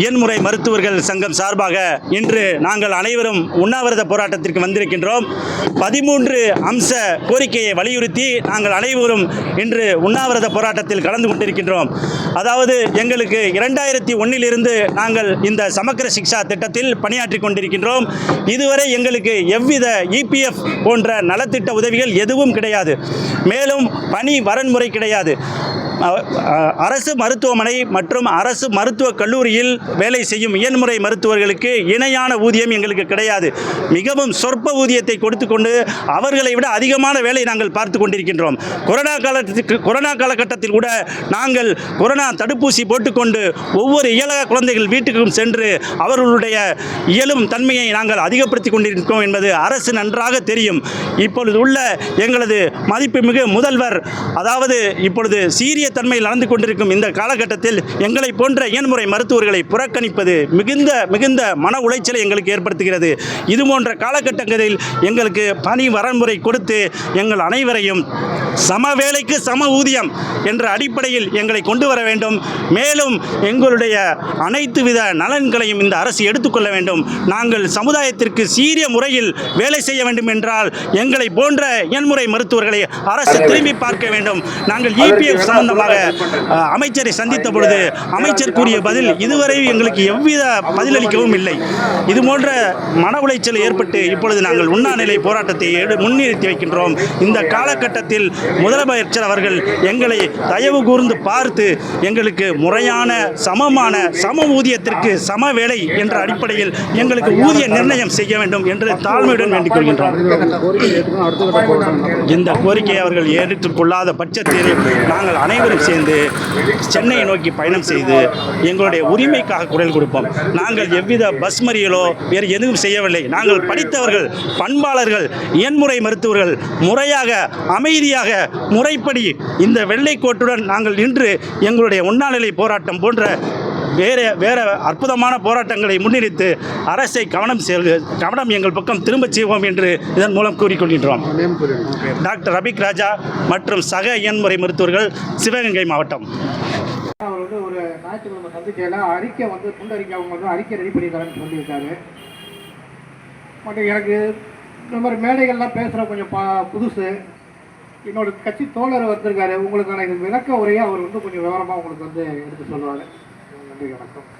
இயன்முறை மருத்துவர்கள் சங்கம் சார்பாக இன்று நாங்கள் அனைவரும் உண்ணாவிரத போராட்டத்திற்கு வந்திருக்கின்றோம். பதிமூன்று அம்ச கோரிக்கையை வலியுறுத்தி நாங்கள் அனைவரும் இன்று உண்ணாவிரத போராட்டத்தில் கலந்து கொண்டிருக்கின்றோம். அதாவது எங்களுக்கு இரண்டாயிரத்தி ஒன்றிலிருந்து நாங்கள் இந்த சமக்கர சிக்ஷா திட்டத்தில் பணியாற்றி கொண்டிருக்கின்றோம். இதுவரை எங்களுக்கு எவ்வித இபிஎஃப் போன்ற நலத்திட்ட உதவிகள் எதுவும் கிடையாது. மேலும் பணி வரன்முறை கிடையாது. அரசு மருத்துவமனை மற்றும் அரசு மருத்துவக் கல்லூரியில் வேலை செய்யும் இயன்முறை மருத்துவர்களுக்கு இணையான ஊதியம் எங்களுக்கு கிடையாது. மிகவும் சொற்ப ஊதியத்தை கொடுத்து கொண்டு அவர்களை விட அதிகமான வேலை நாங்கள் பார்த்து கொண்டிருக்கின்றோம். கொரோனா காலத்துக்கு கொரோனா காலகட்டத்தில் கூட நாங்கள் கொரோனா தடுப்பூசி போட்டுக்கொண்டு ஒவ்வொரு இயலக குழந்தைகள் வீட்டுக்கும் சென்று அவர்களுடைய இயலும் தன்மையை நாங்கள் அதிகப்படுத்தி கொண்டிருக்கிறோம் என்பது அரசு நன்றாக தெரியும். இப்பொழுது உள்ள எங்களது மதிப்புமிகு முதல்வர் அதாவது இப்பொழுது சீரிய தன்மையில் நடந்து கொண்டிருக்கும் இந்த காலகட்டத்தில் எங்களை போன்ற இயன்முறை மருத்துவர்களை புறக்கணிப்பது மிகுந்த மிகுந்த மன உளைச்சலை எங்களுக்கு ஏற்படுத்துகிறது. இது போன்ற காலகட்டங்களில் எங்களுக்கு பணி வரன்முறை கொடுத்து எங்கள் அனைவரையும் சம வேலைக்கு சம ஊதியம் என்ற அடிப்படையில் எங்களை கொண்டு வர வேண்டும். மேலும் எங்களுடைய அனைத்து வித நலன்களையும் இந்த அரசு எடுத்துக்கொள்ள வேண்டும். நாங்கள் சமுதாயத்திற்கு சீரிய முறையில் வேலை செய்ய வேண்டும் என்றால் எங்களை போன்ற எண்முறை மருத்துவர்களை அரசு திரும்பி பார்க்க வேண்டும். நாங்கள் இபிஎஃப் சம்பந்தமாக தொடர்பாக அமைச்சரை சந்தித்த பொழுது அமைச்சர் கூறிய பதில் இதுவரை எங்களுக்கு எவ்வித பதிலளிக்கவும் இல்லை. இது போன்ற மன உளைச்சல் ஏற்பட்டு இப்பொழுது நாங்கள் உண்ணாநிலை போராட்டத்தை முன்னிறுத்தி வைக்கின்றோம். இந்த காலகட்டத்தில் முதலமைச்சர் அவர்கள் எங்களை தயவு கூர்ந்து பார்த்து எங்களுக்கு முறையான சமமான சம ஊதியத்திற்கு சம வேலை என்ற அடிப்படையில் எங்களுக்கு ஊதிய நிர்ணயம் செய்ய வேண்டும் என்று தாழ்மையுடன் வேண்டிக் கொள்கின்றோம். இந்த கோரிக்கையை அவர்கள் ஏற்றுக்கொள்ளாத பட்சத்தில் நாங்கள் அனைவரும் சேர்ந்து சென்னையை நோக்கி பயணம் செய்து எங்களுடைய உரிமைக்காக குரல் கொடுப்போம். நாங்கள் எவ்வித பஸ் மறியலோ வேறு எதுவும் செய்யவில்லை. நாங்கள் படித்தவர்கள் பண்பாளர்கள் இயன்முறை மருத்துவர்கள் முறையாக அமைதியாக முறைப்படி இந்த வெள்ளை கோட்டுடன் நாங்கள் நின்று எங்களுடைய உண்ணாநிலை போராட்டம் போன்ற வேறு வேறு அற்புதமான போராட்டங்களை முன்னிறுத்து அரசை கவனம் செல் கவனம் எங்கள் பக்கம் திரும்பச் செய்வோம் என்று இதன் மூலம் கூறிக்கொள்கின்றோம். டாக்டர் ரபிக் ராஜா மற்றும் சக இயன்முறை மருத்துவர்கள் சிவகங்கை மாவட்டம். அவர் வந்து ஒரு ஞாயிற்றுக்கிழமை சந்திக்கையில் அறிக்கை வந்து துண்டறிக்கை அவங்க வந்து அறிக்கை ரெடி பண்ணி சொல்லியிருக்காரு. மற்றும் எனக்கு இந்த மாதிரி மேடைகள்லாம் பேசுகிற கொஞ்சம் பா புதுசு. என்னோட கட்சி தோழர் வந்திருக்காரு. உங்களுக்கான இது விளக்க உரையை அவர் வந்து கொஞ்சம் விவரமாக உங்களுக்கு வந்து எடுத்து சொல்லுவார். நன்றி வணக்கம்